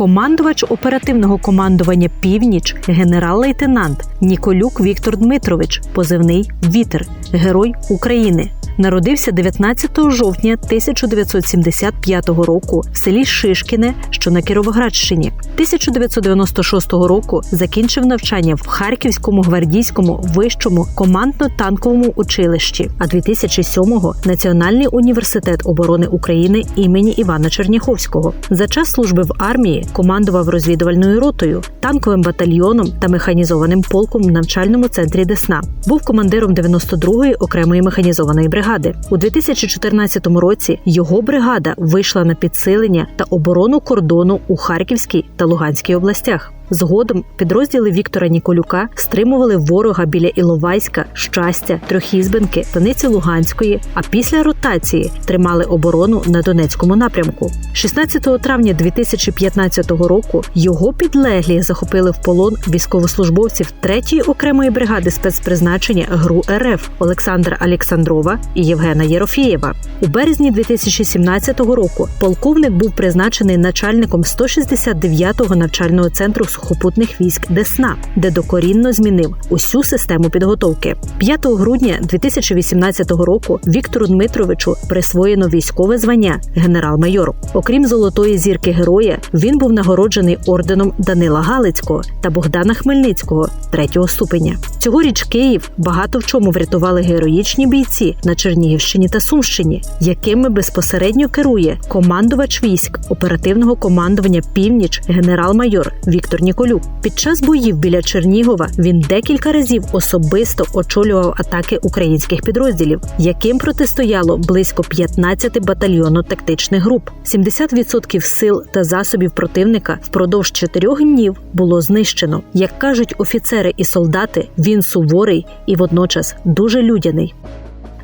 командувач оперативного командування Північ, генерал-лейтенант Ніколюк Віктор Дмитрович, позивний Вітер, Герой України. Народився 19 жовтня 1975 року в селі Шишкіне, що на Кіровоградщині. 1996 року закінчив навчання в Харківському гвардійському вищому командно-танковому училищі, а 2007-го – Національний університет оборони України імені Івана Черняховського. За час служби в армії командував розвідувальною ротою, танковим батальйоном та механізованим полком в навчальному центрі Десна. Був командиром 92-ї окремої механізованої бригади. У 2014 році його бригада вийшла на підсилення та оборону кордону у Харківській та Луганській областях. Згодом підрозділи Віктора Ніколюка стримували ворога біля Іловайська, щастя, Трьохізбенки, Станиці Луганської. А після ротації тримали оборону на Донецькому напрямку. 16 травня 2015 року його підлеглі захопили в полон військовослужбовців 3-ї окремої бригади спецпризначення ГРУ РФ Олександра Александрова і Євгена Єрофєєва. У березні 2017 року полковник був призначений начальником 169-го навчального центру сухопутних військ Десна, де докорінно змінив усю систему підготовки. 5 грудня 2018 року Віктору Дмитровичу присвоєно військове звання генерал-майор. Окрім золотої зірки героя, він був нагороджений орденом Данила Галицького та Богдана Хмельницького третього ступеня. Цьогоріч Київ багато в чому врятували героїчні бійці на Чернігівщині та Сумщині, якими безпосередньо керує командувач військ оперативного командування Північ генерал-майор Віктор Ніколюк. Під час боїв біля Чернігова він декілька разів особисто очолював атаки українських підрозділів, яким протистояло близько 15 батальйонно-тактичних груп. 70% сил та засобів противника впродовж чотирьох днів було знищено. Як кажуть офіцери і солдати, він суворий і водночас дуже людяний.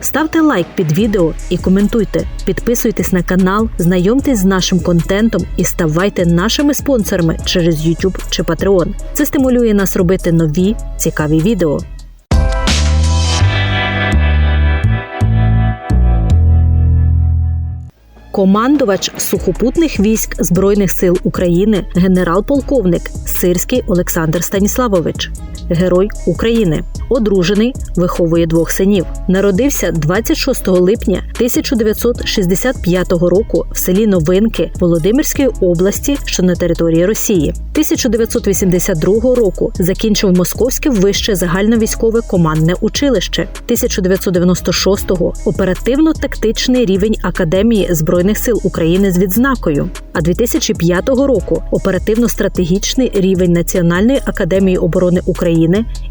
Ставте лайк під відео і коментуйте. Підписуйтесь на канал, знайомтесь з нашим контентом і ставайте нашими спонсорами через YouTube чи Patreon. Це стимулює нас робити нові цікаві відео. Командувач сухопутних військ Збройних сил України, генерал-полковник Сирський Олександр Станіславович, Герой України, одружений, виховує двох синів. Народився 26 липня 1965 року в селі Новинки Володимирської області, що на території Росії. 1982 року закінчив Московське вище загальновійськове командне училище. 1996-го оперативно-тактичний рівень Академії збройних сил України з відзнакою. А 2005 року оперативно-стратегічний рівень Національної академії оборони України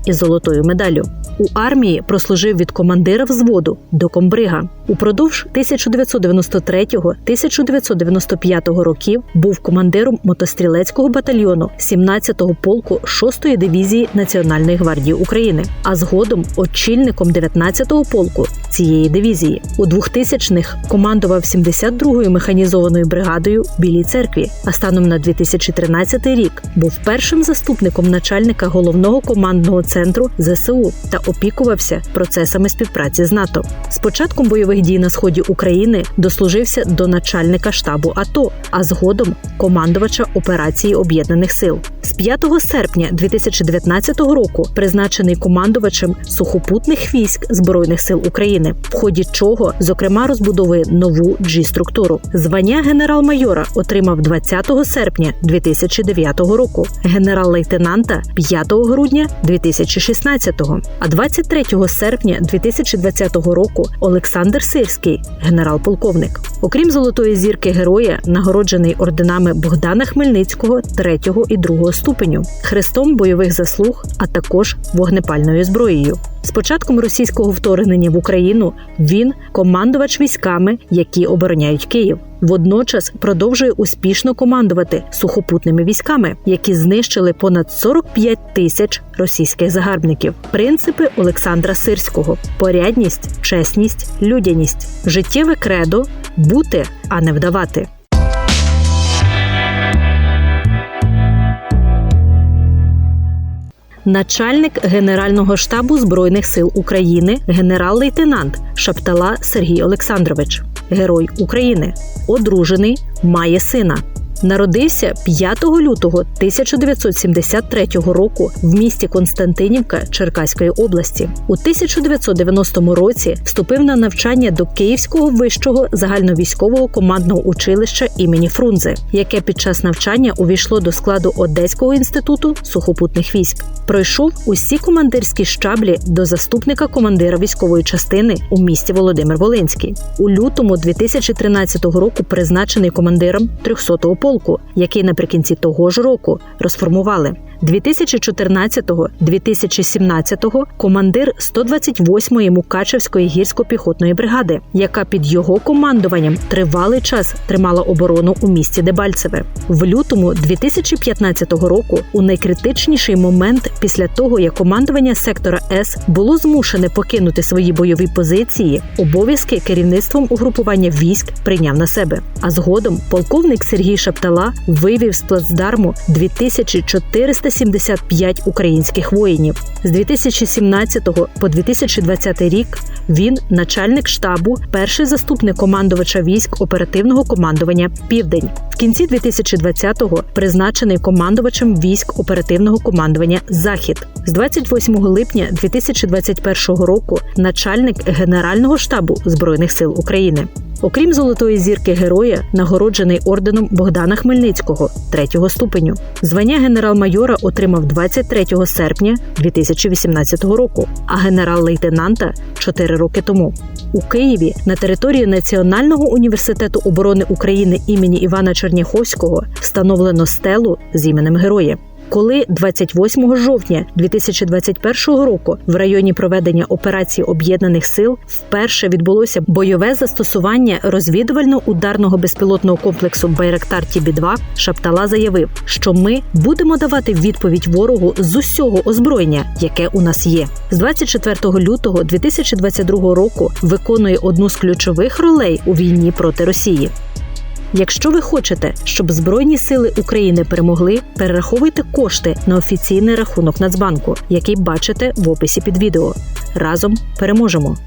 із золотою медаллю. У армії прослужив від командира взводу до комбрига. Упродовж 1993-1995 років був командиром мотострілецького батальйону 17-го полку 6-ї дивізії Національної гвардії України, а згодом очільником 19-го полку цієї дивізії. У 2000-х командував 72-ю механізованою бригадою Білій церкві. А станом на 2013 рік був першим заступником начальника головного командного центру ЗСУ та опікувався процесами співпраці з НАТО. З початком бойових дій на сході України дослужився до начальника штабу АТО, а згодом командувача операції об'єднаних сил. З 5 серпня 2019 року призначений командувачем сухопутних військ збройних сил України, в ході чого зокрема розбудовує нову G-структуру. Звання генерал-майора отримав 20 серпня 2009 року, генерал-лейтенанта 5 грудня 2016-го, а 23 серпня 2020 року Олександр Сирський, генерал-полковник. Окрім золотої зірки героя, нагороджений орденами Богдана Хмельницького 3 і 2 ступеню, хрестом бойових заслуг, а також вогнепальною зброєю. З початком російського вторгнення в Україну він командувач військами, які обороняють Київ. Водночас продовжує успішно командувати сухопутними військами, які знищили понад 45 тисяч російських загарбників. Принципи Олександра Сирського: порядність, чесність, людяність, життєве кредо бути, а не вдавати. Начальник Генерального штабу Збройних сил України, генерал-лейтенант Шаптала Сергій Олександрович, Герой України, одружений, має сина. Народився 5 лютого 1973 року в місті Константинівка Черкаської області. У 1990 році вступив на навчання до Київського вищого загальновійськового командного училища імені Фрунзе, яке під час навчання увійшло до складу Одеського інституту сухопутних військ. Пройшов усі командирські щаблі до заступника командира військової частини у місті Володимир Волинський. У лютому 2013 року призначений командиром 300-го полку, який наприкінці того ж року розформували. 2014-2017 командир 128-ї Мукачевської гірсько-піхотної бригади, яка під його командуванням тривалий час тримала оборону у місті Дебальцеве. В лютому 2015 року, у найкритичніший момент після того, як командування сектора С було змушене покинути свої бойові позиції, обов'язки керівництвом угрупування військ прийняв на себе. А згодом полковник Сергій Шаптала вивів з плацдарму 2475 українських воїнів. З 2017 по 2020 рік він начальник штабу, перший заступник командувача військ оперативного командування Південь. В кінці 2020-го призначений командувачем військ оперативного командування Захід з 28 липня 2021 року. Начальник Генерального штабу збройних сил України. Окрім золотої зірки героя, нагороджений орденом Богдана Хмельницького третього ступеню. Звання генерал-майора отримав 23 серпня 2018 року, а генерал-лейтенанта 4 роки тому. У Києві на території Національного університету оборони України імені Івана Черняховського встановлено стелу з іменем героя коли 28 жовтня 2021 року в районі проведення операції об'єднаних сил вперше відбулося бойове застосування розвідувально-ударного безпілотного комплексу Байрактар Тібі 2 Шаптала заявив, що ми будемо давати відповідь ворогу з усього озброєння, яке у нас є, з 24 лютого 2022 року. Виконує одну з ключових ролей у війні проти Росії. Якщо ви хочете, щоб Збройні сили України перемогли, перераховуйте кошти на офіційний рахунок Нацбанку, який бачите в описі під відео. Разом переможемо.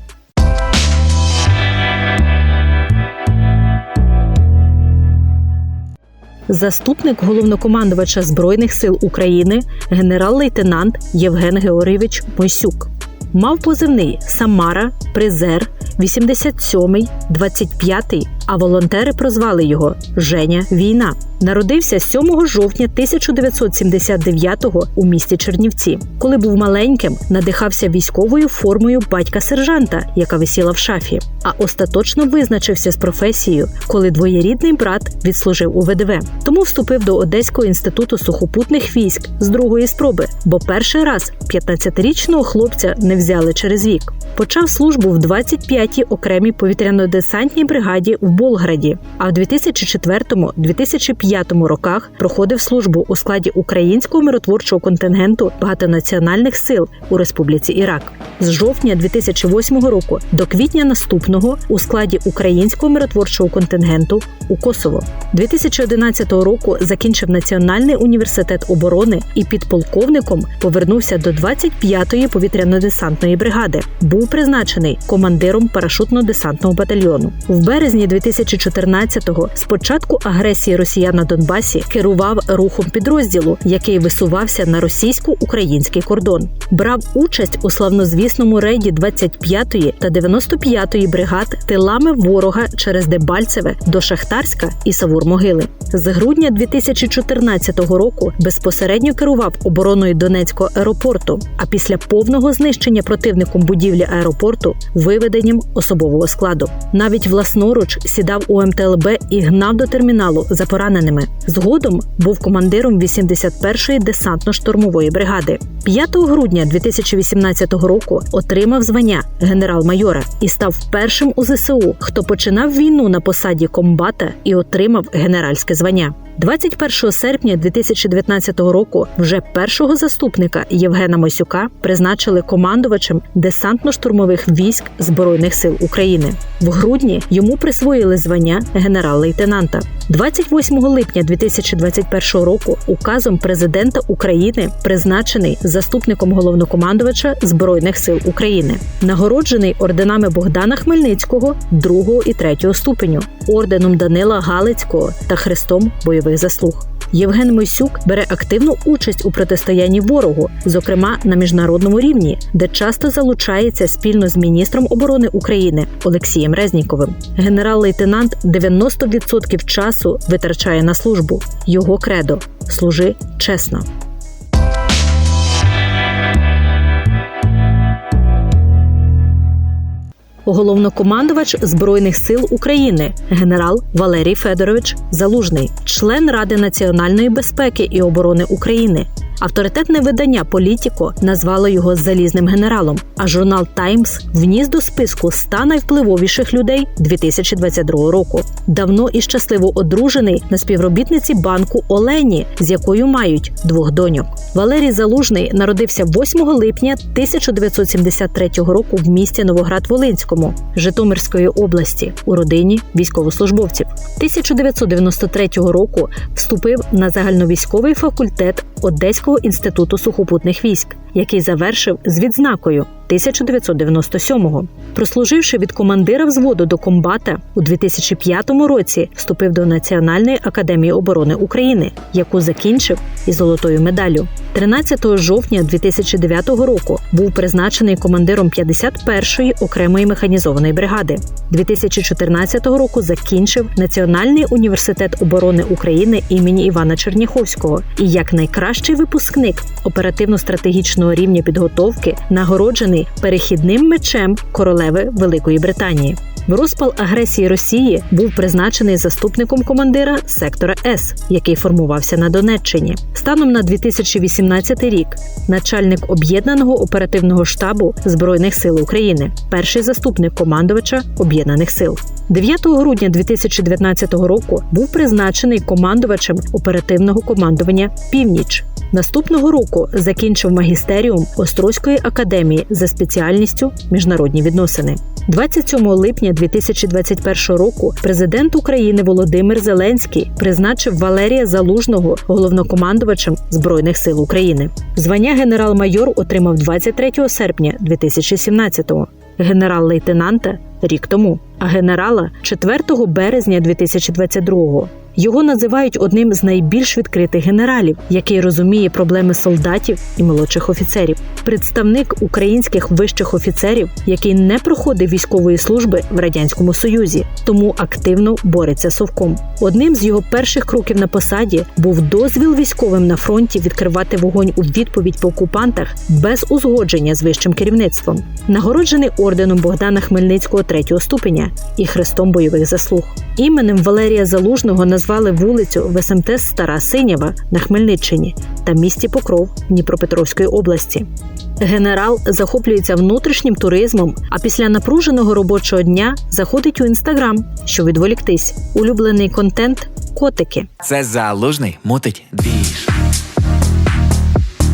Заступник головнокомандувача збройних сил України, генерал-лейтенант Євген Георгійович Мойсюк, мав позивний Самара, Призер, 87-й, 25-й, а волонтери прозвали його Женя Війна. Народився 7 жовтня 1979-го у місті Чернівці. Коли був маленьким, надихався військовою формою батька сержанта, яка висіла в шафі. А остаточно визначився з професією, коли двоєрідний брат відслужив у ВДВ. Тому вступив до Одеського інституту сухопутних військ з другої спроби, бо перший раз 15-річного хлопця не взяли через вік. Почав службу в 25-й окремій повітряно-десантній бригаді в Болграді. А в 2004-2005 роках проходив службу у складі українського миротворчого контингенту багатонаціональних сил у Республіці Ірак з жовтня 2008 року до квітня наступного у складі українського миротворчого контингенту у Косово. 2011 року закінчив Національний університет оборони і підполковником повернувся до 25-ї повітряно-десантної бригади. Був призначений командиром парашутно-десантного батальйону в березні 2014-го з початку агресії Росіян на Донбасі керував рухом підрозділу, який висувався на російсько-український кордон. Брав участь у славнозвісному рейді 25-ї та 95-ї бригад тилами ворога через Дебальцеве до Шахтарська і Савур-Могили. З грудня 2014 року безпосередньо керував обороною Донецького аеропорту. А після повного знищення противником будівлі аеропорту виведенням особового складу. Навіть власноруч сідав у МТЛБ і гнав до терміналу за пораненими. Згодом був командиром 81-ї десантно-штурмової бригади. 5 грудня 2018 року отримав звання генерал-майора і став першим у ЗСУ, хто починав війну на посаді комбата і отримав генеральське звання. 21 серпня 2019 року вже першого заступника Євгена Мосюка призначили командувачем десантно-штурмових військ збройних сил України. В грудні йому присвоїли звання генерал-лейтенанта. 28 липня 2021 року указом президента України призначений заступником головнокомандувача збройних сил України, нагороджений орденами Богдана Хмельницького 2 і 3 ступеню, орденом Данила Галицького та хрестом бойових заслуг. Євген Мисюк бере активну участь у протистоянні ворогу, зокрема на міжнародному рівні, де часто залучається спільно з міністром оборони України Олексієм Резніковим. Генерал-лейтенант 90% часу витрачає на службу. Його кредо служи чесно. Головнокомандувач збройних сил України генерал Валерій Федорович Залужний, член Ради національної безпеки і оборони України. Авторитетне видання Політіко назвало його залізним генералом. А журнал Таймс вніс до списку 100 найвпливовіших людей 2022 року. Давно і щасливо одружений на співробітниці банку Олені, з якою мають двох доньок. Валерій Залужний народився 8 липня 1973 року в місті Новоград-Волинському Житомирської області у родині військовослужбовців. 1993 року вступив на загальновійськовий факультет Одеського інституту сухопутних військ, який завершив з відзнакою 1997-го. Прослуживши від командира взводу до комбата у 2005 році, вступив до Національної академії оборони України, яку закінчив із золотою медаллю. 13 жовтня 2009 року був призначений командиром 51-ї окремої механізованої бригади. 2014 року закінчив Національний університет оборони України імені Івана Черняховського і як найкращий випускник оперативно-стратегічного рівня підготовки нагороджений перехідним мечем королеви Великої Британії. В розпал агресії Росії був призначений заступником командира сектора С, який формувався на Донеччині. Станом на 2018 рік начальник об'єднаного оперативного штабу збройних сил України, перший заступник командувача об'єднаних сил. 9 грудня 2019 року був призначений командувачем оперативного командування Північ. Наступного року закінчив магістеріум Острозької академії за спеціальністю міжнародні відносини. 27 липня 2021 року президент України Володимир Зеленський призначив Валерія Залужного головнокомандувачем збройних сил України. Звання генерал-майор отримав 23 серпня 2017-го, генерал-лейтенанта рік тому, а генерала 4 березня 2022-го. Його називають одним з найбільш відкритих генералів, який розуміє проблеми солдатів і молодших офіцерів. Представник українських вищих офіцерів, який не проходив військової служби в радянському союзі, тому активно бореться совком. Одним з його перших кроків на посаді був дозвіл військовим на фронті відкривати вогонь у відповідь по окупантах без узгодження з вищим керівництвом, нагороджений орденом Богдана Хмельницького третього ступеня і хрестом бойових заслуг. Іменем Валерія Залужного назвали вулицю в Стара Синява на Хмельниччині та місті Покров Дніпропетровської області. Генерал захоплюється внутрішнім туризмом, а після напруженого робочого дня заходить у інстаграм, щоб відволіктись. Улюблений контент котики. Це залужний мутить двіж.